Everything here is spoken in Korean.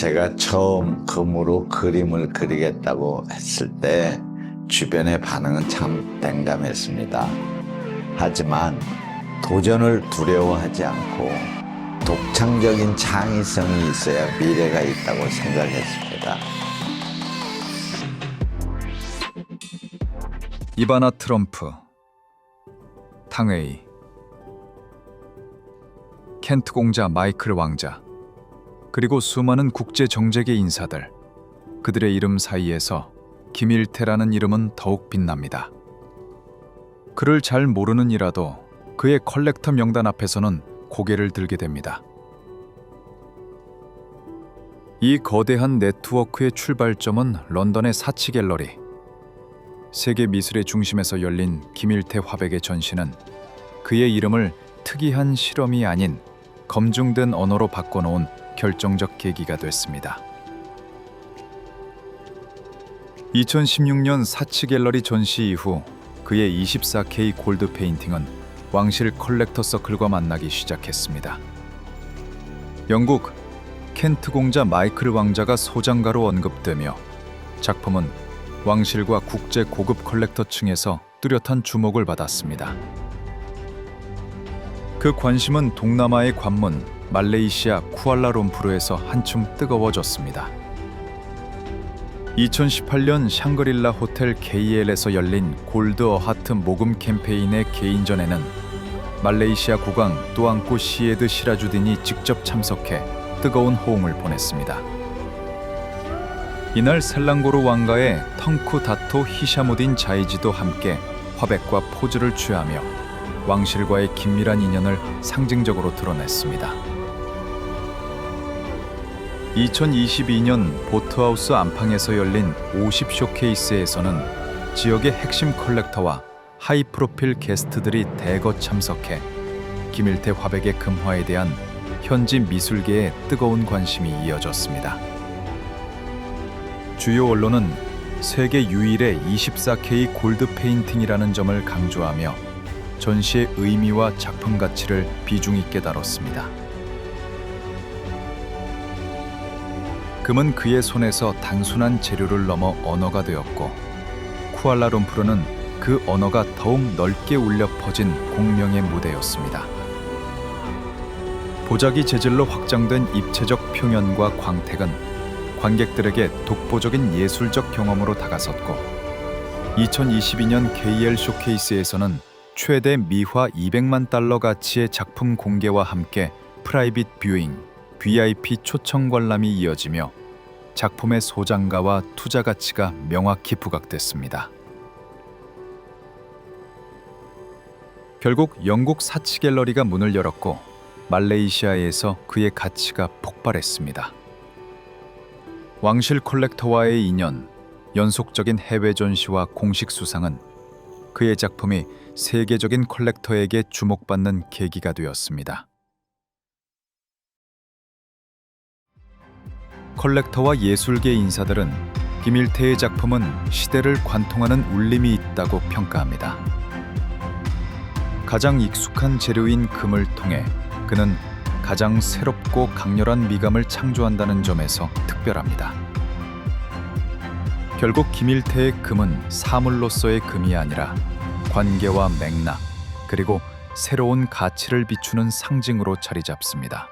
제가 처음 금으로 그림을 그리겠다고 했을 때 주변의 반응은 참 냉담했습니다. 하지만 도전을 두려워하지 않고 독창적인 창의성이 있어야 미래가 있다고 생각했습니다. 이바나 트럼프, 탕웨이, 켄트 공자 마이클 왕자, 그리고 수많은 국제 정재계 인사들, 그들의 이름 사이에서 김일태라는 이름은 더욱 빛납니다. 그를 잘 모르는 이라도 그의 컬렉터 명단 앞에서는 고개를 들게 됩니다. 이 거대한 네트워크의 출발점은 런던의 사치 갤러리. 세계 미술의 중심에서 열린 김일태 화백의 전시는 그의 이름을 특이한 실험이 아닌 검증된 언어로 바꿔놓은 결정적 계기가 됐습니다. 2016년 사치 갤러리 전시 이후 그의 24K 골드 페인팅은 왕실 컬렉터 서클과 만나기 시작했습니다. 영국 켄트 공자 마이클 왕자가 소장가로 언급되며 작품은 왕실과 국제 고급 컬렉터층에서 뚜렷한 주목을 받았습니다. 그 관심은 동남아의 관문 말레이시아 쿠알라룸푸르에서 한층 뜨거워졌습니다. 2018년 샹그릴라 호텔 KL에서 열린 골드 어하트 모금 캠페인의 개인전에는 말레이시아 국왕 또앙꾸 시에드 시라주딘이 직접 참석해 뜨거운 호응을 보냈습니다. 이날 셀랑고르 왕가의 텅쿠 다토 히샤무딘 자이지도 함께 화백과 포즈를 취하며 왕실과의 긴밀한 인연을 상징적으로 드러냈습니다. 2022년 보트하우스 안방에서 열린 50 쇼케이스에서는 지역의 핵심 컬렉터와 하이 프로필 게스트들이 대거 참석해 김일태 화백의 금화에 대한 현지 미술계의 뜨거운 관심이 이어졌습니다. 주요 언론은 세계 유일의 24K 골드 페인팅이라는 점을 강조하며 전시의 의미와 작품 가치를 비중 있게 다뤘습니다. 금은 그의 손에서 단순한 재료를 넘어 언어가 되었고 쿠알라룸푸르는 그 언어가 더욱 넓게 울려 퍼진 공명의 무대였습니다. 보자기 재질로 확장된 입체적 표현과 광택은 관객들에게 독보적인 예술적 경험으로 다가섰고 2022년 KL 쇼케이스에서는 최대 미화 200만 달러 가치의 작품 공개와 함께 프라이빗 뷰잉, VIP 초청 관람이 이어지며 작품의 소장가와 투자 가치가 명확히 부각됐습니다. 결국 영국 사치 갤러리가 문을 열었고 말레이시아에서 그의 가치가 폭발했습니다. 왕실 컬렉터와의 인연, 연속적인 해외 전시와 공식 수상은 그의 작품이 세계적인 컬렉터에게 주목받는 계기가 되었습니다. 컬렉터와 예술계 인사들은 김일태의 작품은 시대를 관통하는 울림이 있다고 평가합니다. 가장 익숙한 재료인 금을 통해 그는 가장 새롭고 강렬한 미감을 창조한다는 점에서 특별합니다. 결국 김일태의 금은 사물로서의 금이 아니라 관계와 맥락 그리고 새로운 가치를 비추는 상징으로 자리 잡습니다.